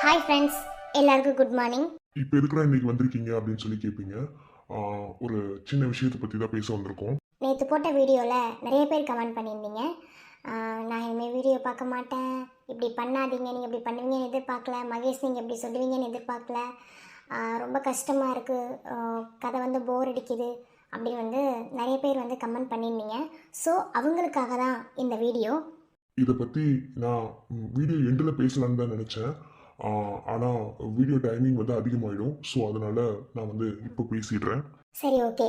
Hi friends எல்லாருக்கும் good morning இப்போ எதுக்குடா இன்னைக்கு வந்திருக்கீங்க அப்படின்னு சொல்லி கேட்பீங்க ஒரு சின்ன விஷயத்தை பற்றி தான் பேச வந்திருக்கோம். நேற்று போட்ட வீடியோவில் நிறைய பேர் கமெண்ட் பண்ணியிருந்தீங்க. நான் இனிமேல் வீடியோ பார்க்க மாட்டேன். இப்படி பண்ணாதீங்க நீங்கள் இப்படி பண்ணுவீங்கன்னு எதிர்பார்க்கல. மகேஷ் நீங்கள் இப்படி சொல்லுவீங்கன்னு எதிர்பார்க்கல. ரொம்ப கஷ்டமாக இருக்குது கதை வந்து போர் அடிக்குது அப்படின்னு வந்து நிறைய பேர் வந்து கமெண்ட் பண்ணியிருந்தீங்க. ஸோ அவங்களுக்காக தான் இந்த வீடியோ. இதை பற்றி நான் வீடியோ எண்டில் பேசலான்னு தான் நினச்சேன். ஆனால் வீடியோ டைமிங் வந்து அதிகமாகிடும் ஸோ அதனால் நான் வந்து இப்போ பேசிடுறேன். சரி ஓகே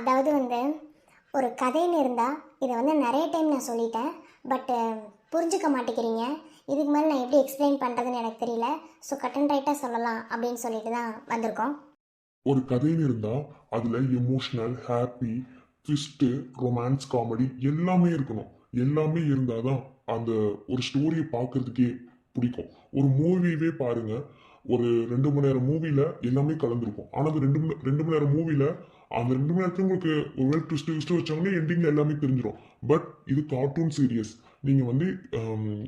அதாவது வந்து ஒரு கதைன்னு இருந்தால் இதை வந்து நிறைய டைம் நான் சொல்லிட்டேன். பட்டு புரிஞ்சுக்க மாட்டேங்கிறீங்க. இதுக்கு மேலே நான் எப்படி எக்ஸ்பிளைன் பண்ணுறதுன்னு எனக்கு தெரியல. ஸோ கட் அண்ட் ரைட்டாக சொல்லலாம் அப்படின்னு சொல்லிட்டு தான் வந்திருக்கோம். ஒரு கதைன்னு இருந்தால் அதில் emotional happy twist romance comedy எல்லாமே இருக்கணும். எல்லாமே இருந்தால் தான் அந்த ஒரு ஸ்டோரியை பார்க்கறதுக்கே பிடிக்கும். ஒரு மூவியவே பாருங்க. ஒரு ரெண்டு மணி நேரம் மூவியில் எல்லாமே கலந்துருக்கும். ஆனால் அந்த ரெண்டு மணி ரெண்டு மணி நேரம் மூவியில் அந்த ரெண்டு மணி நேரத்துக்கு உங்களுக்கு ஒரு ட்விஸ்ட் ட்விஸ்ட் வச்சாங்கன்னா எண்டிங்கில் எல்லாமே தெரிஞ்சிடும் பட் இது கார்ட்டூன் சீரியஸ் நீங்கள் வந்து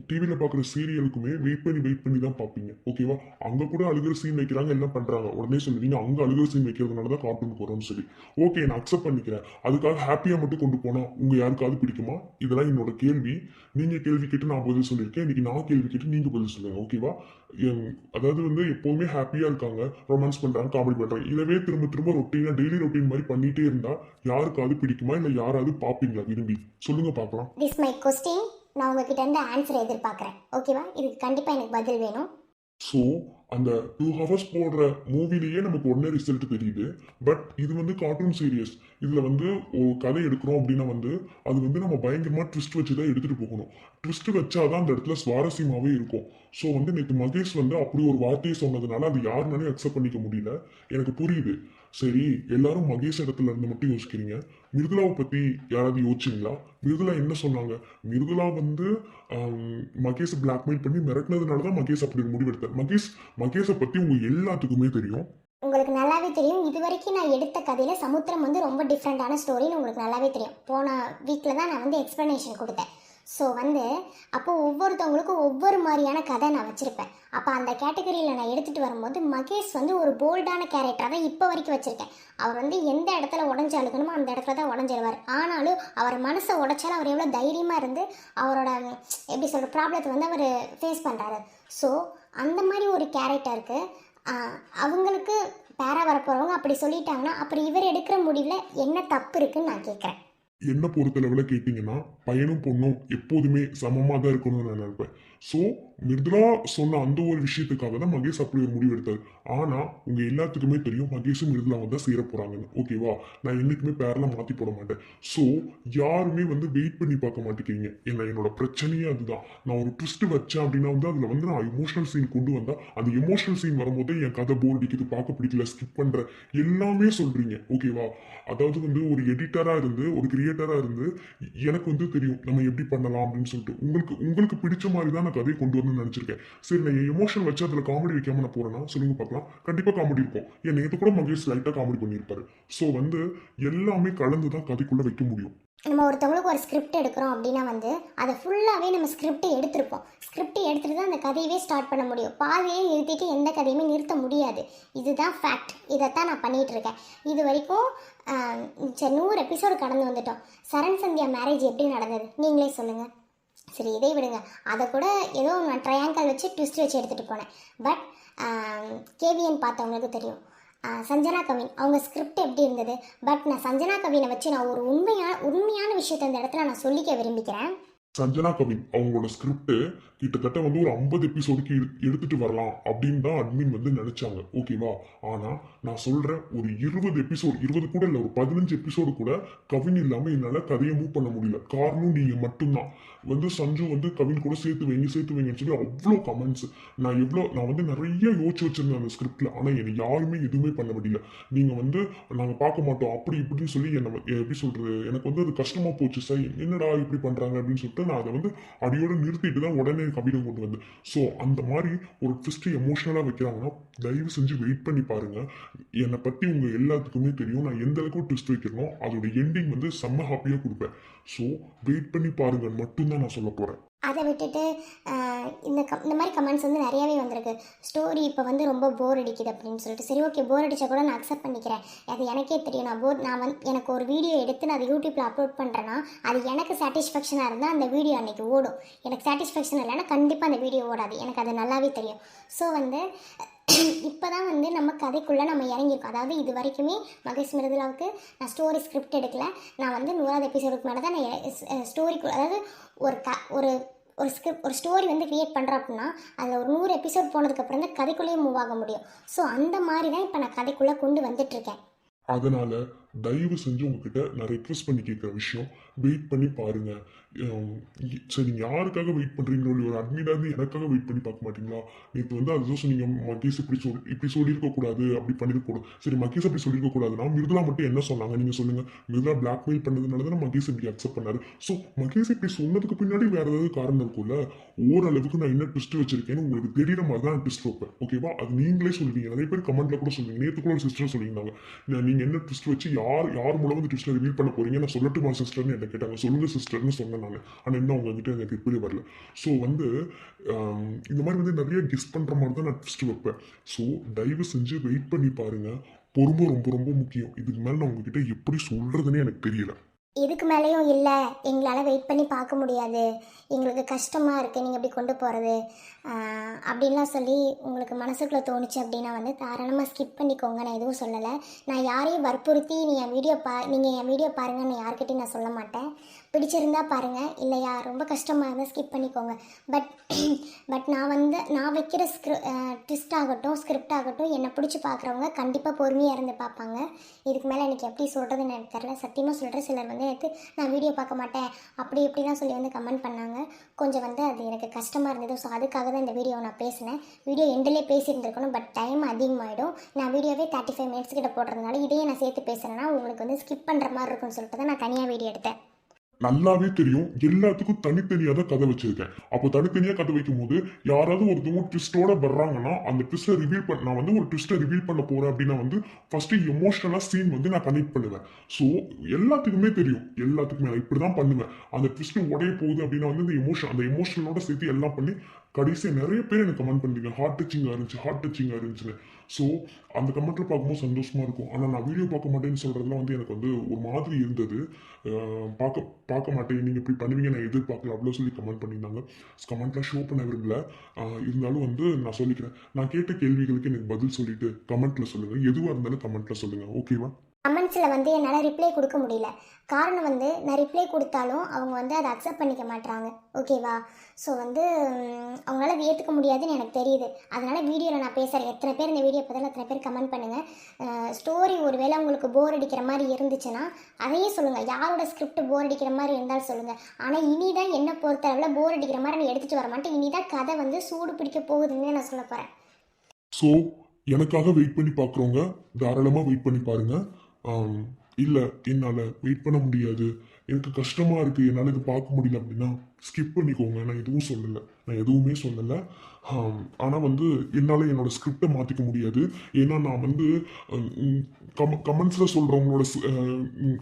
டிவியில் பார்க்குற சீரியலுக்குமே வெயிட் பண்ணி வெயிட் பண்ணி தான் பார்ப்பீங்க ஓகேவா அங்கே கூட அழுகிற சீன் வைக்கிறாங்க எல்லாம் பண்ணுறாங்க உடனே சொல்லுவீங்க அங்கே அழுகிற சீன் வைக்கிறதுனால தான் கார்ட்டூனுக்கு வரும்னு சொல்லி. ஓகே நான் அக்செப்ட் பண்ணிக்கிறேன். அதுக்காக ஹாப்பியாக மட்டும் கொண்டு போனால் உங்கள் யாருக்காவது பிடிக்குமா? இதெல்லாம் என்னோட கேள்வி. நீங்கள் கேள்வி கேட்டு நான் பதில் சொல்லியிருக்கேன். இன்றைக்கி நான் கேள்வி கேட்டு நீங்கள் பதில் சொல்லுங்கள் ஓகேவா அதாவது வந்து எப்போவுமே ஹாப்பியாக இருக்காங்க ரொமான்ஸ் பண்ணுறாங்க காமெடி பண்ணுறாங்க இதவே திரும்ப திரும்ப ரொட்டீனாக டெய்லி ரொட்டீன் மாதிரி பண்ணிகிட்டே இருந்தால் யாருக்காவது பிடிக்குமா? இல்லை யாராவது பார்ப்பீங்களா விரும்பி? சொல்லுங்கள் பார்க்கலாம் திஸ் மை கொஸ்டின் நான் உங்ககிட்ட இருந்து ஆன்சர் எதிர்பார்க்குறேன். ஓகேவா இதுக்கு கண்டிப்பாக எனக்கு பதில் வேணும். ஸோ அந்த டூ ஹவர்ஸ் போடுற மூவிலேயே நமக்கு உடனே ரிசல்ட் தெரியுது. பட் இது வந்து கார்ட்டூன் சீரியஸ் இதில் வந்து ஒரு கதை எடுக்கிறோம் அப்படின்னா வந்து அது வந்து நம்ம பயங்கரமாக ட்விஸ்ட் வச்சு தான் எடுத்துகிட்டு போகணும். ட்விஸ்ட் வச்சாதான் அந்த இடத்துல சுவாரஸ்யமாகவே இருக்கும். ஸோ வந்து நேற்று மகேஷ் வந்து அப்படி ஒரு வார்த்தையை சொன்னதுனால அது யாருனாலையும் அக்செப்ட் பண்ணிக்க முடியல. எனக்கு புரியுது. சரி எல்லாரும் மகேஷ் இடத்துல இருந்து மட்டும் யோசிக்கிறீங்க. மிருதுலாவை பற்றி யாராவது யோசிச்சிங்களா? மிருதுலா என்ன சொன்னாங்க? மிருதுலா வந்து மகேஷை பிளாக்மெயில் பண்ணி மிரட்டினதுனால தான் மகேஷ் அப்படி ஒரு முடிவெடுத்தார் மகேஷ் மகேஷை பற்றி உங்க எல்லாத்துக்குமே தெரியும். உங்களுக்கு நல்லாவே தெரியும். இது வரைக்கும் நான் எடுத்த கதையில் சமுத்திரம் வந்து ரொம்ப டிஃப்ரெண்ட்டான ஸ்டோரின்னு உங்களுக்கு நல்லாவே தெரியும். போன வீக்கில் தான் நான் வந்து எக்ஸ்ப்ளனேஷன் கொடுத்தேன். ஸோ வந்து அப்போ ஒவ்வொருத்தவங்களுக்கும் ஒவ்வொரு மாதிரியான கதை நான் வச்சுருப்பேன். அப்போ அந்த கேட்டகரியில் நான் எடுத்துகிட்டு வரும்போது மகேஷ் வந்து ஒரு போல்டான கேரக்டராக தான் இப்போ வரைக்கும் வச்சுருக்கேன். அவர் வந்து எந்த இடத்துல உடஞ்சி அழுகணுமோ அந்த இடத்துல தான் உடஞ்சிடுவார் ஆனாலும் அவர் மனசை உடைச்சாலும் அவர் எவ்வளோ தைரியமாக இருந்து அவரோட எப்படி சொல்கிற ப்ராப்ளத்தை வந்து அவர் ஃபேஸ் பண்ணுறாரு ஸோ அந்த மாதிரி ஒரு கேரக்டருக்கு அவங்களுக்கு பேரா வரப்போகிறவங்க அப்படி சொல்லிட்டாங்கன்னா அப்புறம் இவர் எடுக்கிற முடிவில் என்ன தப்பு இருக்குன்னு நான் கேட்குறேன் என்னை பொறுத்தளவில் கேட்டிங்கன்னா பையனும் பொண்ணும் எப்போதுமே சமமாக தான் இருக்கணும்னு நான் நினைப்பேன். ஸோ மிருதுலா சொன்ன அந்த ஒரு விஷயத்துக்காக தான் மகேஷ் அப்படி ஒரு முடிவு எடுத்தார். ஆனால் உங்கள் எல்லாத்துக்குமே தெரியும் மகேஷும் மிருதுலாவும் தான் சேர போகிறாங்கன்னு ஓகேவா நான் என்றைக்குமே பேரெல்லாம் மாற்றி போட மாட்டேன். ஸோ யாருமே வந்து வெயிட் பண்ணி பார்க்க மாட்டேங்கிறீங்க. என்ன என்னோட பிரச்சனையே அதுதான். நான் ஒரு ட்விஸ்ட் வச்சேன் அப்படின்னா வந்து அதில் வந்து நான் எமோஷனல் சீன் கொண்டு வந்தால் அந்த எமோஷனல் சீன் வரும்போது என் கதை போர் அடிக்குது பார்க்க பிடிக்கல ஸ்கிப் பண்ணுறேன் எல்லாமே சொல்கிறீங்க ஓகேவா அதாவது வந்து ஒரு எடிட்டராக இருந்து ஒரு கிரியேட்டராக இருந்து எனக்கு வந்து தெரியும் நம்ம எப்படி பண்ணலாம் அப்படின்னு சொல்லிட்டு. உங்களுக்கு உங்களுக்கு பிடிச்ச மாதிரி தான் நான் கதையை கொண்டு வரணும்னு நினச்சிருக்கேன். சரி நான் எமோஷன் வச்சு அதில் காமெடி வைக்காம நான் போகிறேன்னா சொல்லுங்க பார்க்கலாம். கண்டிப்பாக காமெடி இருக்கும். என் நேற்று கூட மகேஷ் லைட்டாக காமெடி பண்ணியிருப்பாரு. ஸோ வந்து எல்லாமே கலந்து தான் கதைக்குள்ளே வைக்க முடியும். நம்ம ஒருத்தவங்களுக்கு ஒரு ஸ்கிரிப்ட் எடுக்கிறோம் அப்படின்னா வந்து அதை ஃபுல்லாகவே நம்ம ஸ்கிரிப்டை எடுத்திருப்போம். ஸ்கிரிப்டை எடுத்துட்டு தான் அந்த கதையவே ஸ்டார்ட் பண்ண முடியும். பாதியே நிறுத்திட்டு எந்த கதையுமே நிறுத்த முடியாது. இதுதான் ஃபேக்ட் இதைத்தான் நான் பண்ணிகிட்டு இருக்கேன். இது வரைக்கும் சரி நூறு எபிசோடு கடந்து வந்துட்டோம். சரண் சந்தியா மேரேஜ் எப்படி நடந்தது? நீங்களே சொல்லுங்கள் சரி இதை விடுங்க. அதை கூட ஏதோ நான் ட்ரையாங்கல் வச்சு ட்விஸ்ட் வச்சு எடுத்துகிட்டு போனேன். பட் கேவிஎன் பார்த்தவங்களுக்கு தெரியும். சஞ்சனா கவின். அவங்க ஸ்கிரிப்ட் எப்படி இருந்தது? பட் நான் சஞ்சனா கவினை வச்சு நான் ஒரு உண்மையான உண்மையான விஷயத்தை இந்த இடத்துல நான் சொல்லிக்க விரும்பிக்கிறேன் சஞ்சனா கவின் அவங்களோட ஸ்கிரிப்ட் கிட்டத்தட்ட வந்து ஒரு ஐம்பது எபிசோடுக்கு எடுத்துட்டு வரலாம் அப்படின்னு தான் அட்மின் வந்து நினைச்சாங்க. ஓகேவா ஆனா நான் சொல்றேன் ஒரு இருபது எபிசோடு இருபது கூட இல்லை ஒரு பதினஞ்சு எபிசோடு கூட கவின் இல்லாம என்னால கதையை மூவ் பண்ண முடியல. காரணம் நீங்க மட்டும்தான். வந்து சஞ்சு வந்து கவின் கூட சேர்த்து வைங்க சேர்த்து வைங்கன்னு சொல்லி அவ்வளோ கமெண்ட்ஸ் நான் எவ்வளோ நான் வந்து நிறைய யோசிச்சு வச்சிருந்தேன் அந்த ஸ்கிரிப்ட்ல ஆனா என்னை யாருமே எதுவுமே பண்ண முடியல. நீங்க வந்து நாங்க பார்க்க மாட்டோம் அப்படி இப்படின்னு சொல்லி என்ன எப்படி சொல்றது எனக்கு வந்து அது கஷ்டமா போச்சு. சார் என்னடா இப்படி பண்றாங்க அப்படின்னு சொல்லிட்டு நான் அதை வந்து அடியோட நிறுத்திட்டு தான் உடனே கவிதை கொண்டு வந்தேன். ஸோ அந்த மாதிரி ஒரு ட்விஸ்ட்டு எமோஷனலாக வைக்கிறாங்கன்னா தயவு செஞ்சு வெயிட் பண்ணி பாருங்க. என்னை பற்றி உங்கள் எல்லாத்துக்குமே தெரியும். நான் எந்த அளவுக்கு ட்விஸ்ட் வைக்கிறனோ அதோட எண்டிங் வந்து செம்ம ஹாப்பியாக கொடுப்பேன். ஸோ வெயிட் பண்ணி பாருங்க மட்டும்தான் நான் சொல்ல போகிறேன் அதை விட்டுட்டு இந்த கம் இந்த மாதிரி கமெண்ட்ஸ் வந்து நிறையாவே வந்திருக்கு. ஸ்டோரி இப்போ வந்து ரொம்ப போர் அடிக்குது அப்படின்னு சொல்லிட்டு. சரி ஓகே போர் அடித்தா கூட நான் அக்செப்ட் பண்ணிக்கிறேன். அது எனக்கே தெரியும். நான் போர் நான் வந்து எனக்கு ஒரு வீடியோ எடுத்து நான் அதை யூடியூப்பில் அப்லோட் பண்ணுறேன்னா அது எனக்கு சாட்டிஸ்ஃபேக்ஷனாக இருந்தால் அந்த வீடியோ அன்றைக்கி ஓடும். எனக்கு சாட்டிஸ்ஃபேக்ஷன் இல்லைன்னா கண்டிப்பாக அந்த வீடியோ ஓடாது. எனக்கு அது நல்லாவே தெரியும். ஸோ வந்து இப்போ தான் வந்து நம்ம கதைக்குள்ளே நம்ம இறங்கியிருக்கோம். அதாவது இது வரைக்குமே மகேஷ் மிருதுலாவுக்கு நான் ஸ்டோரி ஸ்கிரிப்ட் எடுக்கல. நான் வந்து நூறாவது எபிசோடுக்கு மேலே தான் நான் ஸ்டோரிக்கு அதாவது ஒரு க ஒரு ஒரு ஸ்கிரிப்ட் ஒரு ஸ்டோரி வந்து க்ரியேட் பண்ணுறோம் அப்படின்னா அதில் ஒரு நூறு எபிசோட் போனதுக்கப்புறம் தான் கதைக்குள்ளேயே மூவ் ஆக முடியும். ஸோ அந்த மாதிரி தான் இப்போ நான் கதைக்குள்ளே கொண்டு வந்துட்டுருக்கேன் அதனால் தயவு செஞ்சு உங்ககிட்ட நான் ரெக்வஸ்ட் பண்ணி கேட்குற விஷயம் வெயிட் பண்ணி பாருங்க. சரி நீங்கள் யாருக்காக வெயிட் பண்ணுறீங்களோ இல்லை ஒரு அட்மிட்டாக இருந்து எனக்காக வெயிட் பண்ணி பார்க்க மாட்டீங்களா? நேற்று வந்து அதுதான் சொன்னீங்க மகேஷ் இப்படி சொல் இப்படி சொல்லியிருக்கக்கூடாது அப்படி பண்ணிருக்க கூடாது. சரி மகேஷ் அப்படி சொல்லியிருக்கக்கூடாதுன்னா மிருதுலா மட்டும் என்ன சொன்னாங்க? நீங்கள் சொல்லுங்கள் மிருதுலா பிளாக்மெயில் பண்ணதுனால தான் மகேஷ் இப்படி அக்செப்ட் பண்ணாரு. ஸோ மகேஷ் இப்படி சொன்னதுக்கு பின்னாடி வேறு ஏதாவது காரணம் இருக்கும்ல? ஓரளவுக்கு நான் என்ன ட்விஸ்ட் வச்சிருக்கேன்னு உங்களுக்கு தெரியுற மாதிரி தான் ட்விஸ்ட் வைப்பேன். ஓகேவா அது நீங்களே சொல்லுவீங்க. நிறைய பேர் கமெண்ட்டில் கூட சொல்லுவீங்க. நேற்று கூட ஒரு சிஸ்டர் சொல்லியிருந்தாங்க. நான் என்ன ட்விஸ்ட் வச்சு யார் யார் மூலம் வந்து ட்விஸ்ட் ரிவீல் பண்ண போறீங்க? நான் சொல்லட்டுமா சிஸ்டர்னு என்ன கேட்டாங்க. சொல்லுங்க சிஸ்டர்னு சொன்னேன் நான் ஆனால் இன்னும் அவங்ககிட்ட எனக்கு ரிப்ளை வரல. ஸோ வந்து இந்த மாதிரி வந்து நிறைய கெஸ் பண்ற மாதிரி தான் நான் ட்விஸ்ட் வைப்பேன். ஸோ தயவு செஞ்சு வெயிட் பண்ணி பாருங்க. பொறுமை ரொம்ப ரொம்ப முக்கியம். இதுக்கு மேலே நான் உங்ககிட்ட எப்படி சொல்கிறதுனே எனக்கு தெரியல. இதுக்கு மேலேயும் இல்லை. எங்களால் வெயிட் பண்ணி பார்க்க முடியாது. எங்களுக்கு கஷ்டமாக இருக்குது நீங்கள் இப்படி கொண்டு போகிறது அப்படின்லாம் சொல்லி உங்களுக்கு மனசுக்குள்ளே தோணுச்சு அப்படின்னா வந்து தாராளமாக ஸ்கிப் பண்ணிக்கோங்க. நான் எதுவும் சொல்லலை. நான் யாரையும் வற்புறுத்தி நீ என் வீடியோ பா நீங்கள் என் வீடியோ பாருங்கன்னு யார்கிட்டையும் நான் சொல்ல மாட்டேன். பிடிச்சிருந்தா பாருங்கள் இல்லையா? ரொம்ப கஷ்டமாக இருந்தால் ஸ்கிப் பண்ணிக்கோங்க. பட் பட் நான் வந்து நான் வைக்கிற ஸ்கிரி ட்விஸ்ட் ஆகட்டும் ஸ்கிரிப்ட் ஆகட்டும் என்னை பிடிச்சி பார்க்குறவங்க கண்டிப்பாக பொறுமையாக இருந்து பார்ப்பாங்க இதுக்கு மேலே எனக்கு எப்படி சொல்கிறதுன்னு எனக்கு தெரில சத்தியமாக சொல்கிற சிலர் வந்து எடுத்து நான் வீடியோ பார்க்க மாட்டேன். அப்படி இப்படிலாம் சொல்லி வந்து கமெண்ட் பண்ணாங்க. கொஞ்சம் வந்து அது எனக்கு கஷ்டமாக இருந்தது. ஸோ அதுக்காக தான் இந்த வீடியோ நான் பேசினேன். வீடியோ எண்டிலே பேசியிருந்துருக்கணும் பட் டைம் அதிகமாகிடும் நான் வீடியோவே தேர்ட்டி ஃபைவ் மினிட்ஸ் கிட்ட போடுறதுனால இதையே நான் சேர்த்து பேசுகிறேன்னா உங்களுக்கு வந்து ஸ்கிப் பண்ணுற மாதிரி இருக்கும்னு சொல்லிட்டு தான் நான் தனியாக வீடியோ எடுத்தேன். நல்லாவே தெரியும். எல்லாத்துக்கும் தனித்தனியாக தான் கதை வச்சிருக்கேன். அப்போ தனித்தனியாக கதை வைக்கும் போது யாராவது ஒருத்தவங்க ட்விஸ்டோட வர்றாங்கன்னா அந்த ட்விஸ்ட்டை ரிவீல் பண்ண நான் வந்து ஒரு ட்விஸ்ட்டை ரிவீல் பண்ண போகிறேன் அப்படின்னா வந்து ஃபஸ்ட்டு எமோஷனலாக சீன் வந்து நான் கனெக்ட் பண்ணுவேன். ஸோ எல்லாத்துக்குமே தெரியும். எல்லாத்துக்குமே நான் இப்படி தான் பண்ணுவேன். அந்த ட்விஸ்ட்டு உடைய போகுது அப்படின்னா வந்து இந்த எமோஷன் அந்த எமோஷனோட சேர்த்து எல்லாம் பண்ணி கடைசியாக நிறைய பேர் எனக்கு கமெண்ட் பண்ணீங்க ஹார்ட் டச்சிங்காக இருந்துச்சு ஹார்ட் டச்சிங்காக இருந்துச்சுன்னு. ஸோ அந்த கமெண்ட்ல பார்க்கும்போது சந்தோஷமா இருக்கும். ஆனால் நான் வீடியோ பார்க்க மாட்டேன்னு சொல்றதுலாம் வந்து எனக்கு வந்து ஒரு மாதிரி இருந்தது. பார்க்க பார்க்க மாட்டேன். நீங்கள் இப்படி பண்ணுவீங்க நான் எதிர்பார்க்கல. அவ்வளோ சொல்லி கமெண்ட் பண்ணியிருந்தாங்க. கமெண்ட்லாம் ஷோ பண்ண விரும்பல. இருந்தாலும் வந்து நான் சொல்லிக்கிறேன். நான் கேட்ட கேள்விகளுக்கு எனக்கு பதில் சொல்லிட்டு கமெண்ட்ல சொல்லுங்கள் எதுவாக இருந்தாலும் கமெண்ட்ல சொல்லுங்கள் ஓகேவா கமெண்ட்ஸில் வந்து என்னால் ரிப்ளை கொடுக்க முடியல. காரணம் வந்து நான் ரிப்ளை கொடுத்தாலும் அவங்க வந்து அதை அக்செப்ட் பண்ணிக்க மாட்றாங்க. ஓகேவா ஸோ வந்து அவங்களால ஏற்றுக்க முடியாதுன்னு எனக்கு தெரியுது. அதனால் வீடியோவில் நான் பேசுகிறேன் எத்தனை பேர் இந்த வீடியோ பார்த்தாலும் எத்தனை பேர் கமெண்ட் பண்ணுங்கள் ஸ்டோரி ஒருவேளை உங்களுக்கு போர் அடிக்கிற மாதிரி இருந்துச்சுன்னா அதையும் சொல்லுங்கள் யாரோட ஸ்கிரிப்ட் போர் அடிக்கிற மாதிரி இருந்தாலும் சொல்லுங்கள் ஆனால் இனி தான் பொறுத்தளவில் போர் அடிக்கிற மாதிரி நான் எடுத்துகிட்டு வர மாட்டேன். இனி தான் கதை வந்து சூடு பிடிக்க போகுதுன்னு நான் சொல்ல போகிறேன் ஸோ எனக்காக வெயிட் பண்ணி பார்க்குறவங்க தாராளமாக வெயிட் பண்ணி பாருங்கள் இல்லை என்னால் வெயிட் பண்ண முடியாது. எனக்கு கஷ்டமாக இருக்குது என்னால் இது பார்க்க முடியல அப்படின்னா ஸ்கிப் பண்ணிக்கோங்க. நான் எதுவும் சொல்லலை. நான் எதுவுமே சொல்லலை. ஆனால் வந்து என்னால் என்னோட ஸ்கிரிப்டை மாற்றிக்க முடியாது. ஏன்னா நான் வந்து கம் கமெண்ட்ஸில் சொல்கிறவங்களோட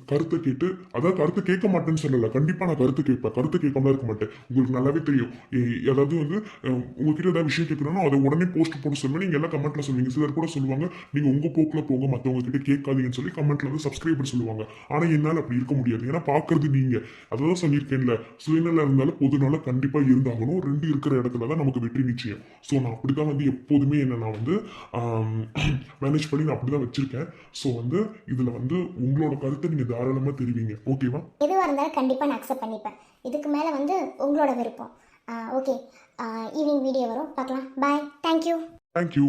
கருத்தை கேட்டு அதாவது கருத்தை கேட்க மாட்டேன்னு சொல்லலை. கண்டிப்பாக நான் கருத்து கேட்பேன். கருத்து கேட்காம இருக்க மாட்டேன். உங்களுக்கு நல்லாவே தெரியும். எ- அதாவது வந்து உங்ககிட்ட ஏதாவது விஷயம் கேட்கணும்னா அதை உடனே போஸ்ட் போட சொல்லுவேன் நீங்கள் எல்லாம் கமெண்ட்ல சொல்லுவீங்க. சிலர் கூட சொல்லுவாங்க நீங்கள் உங்கள் போக்கில் போங்க. மற்றவங்க கிட்ட கேட்காதீங்கன்னு சொல்லி கமெண்ட்ல வந்து சப்ஸ்கிரைபர் சொல்லுவாங்க. ஆனால் என்னால் அப்படி இருக்க முடியாது. ஏன்னா பார்க்கறது நீங்கள் அதை தான் சொல்லியிருக்கேன்ல. சுயநலம் இருந்தாலும் பொதுநலம் கண்டிப்பாக இருந்தாகணும். ரெண்டு இருக்கிற இடத்துல தான் நமக்கு வெற்றி நிச்சயம். ஸோ நான் அப்படி தான் வந்து எப்போதுமே என்ன நான் வந்து மேனேஜ் பண்ணி நான் அப்படி தான் வச்சுருக்கேன். ஸோ வந்து இதில் வந்து உங்களோட கருத்தை நீங்கள் தாராளமாக தெரிவிங்க. ஓகேவா எதுவாக இருந்தாலும் கண்டிப்பாக நான் அக்செப்ட் பண்ணிப்பேன். இதுக்கு மேலே வந்து உங்களோட விருப்பம். ஓகே ஈவினிங் வீடியோ வரும். பார்க்கலாம். Bye thank you thank you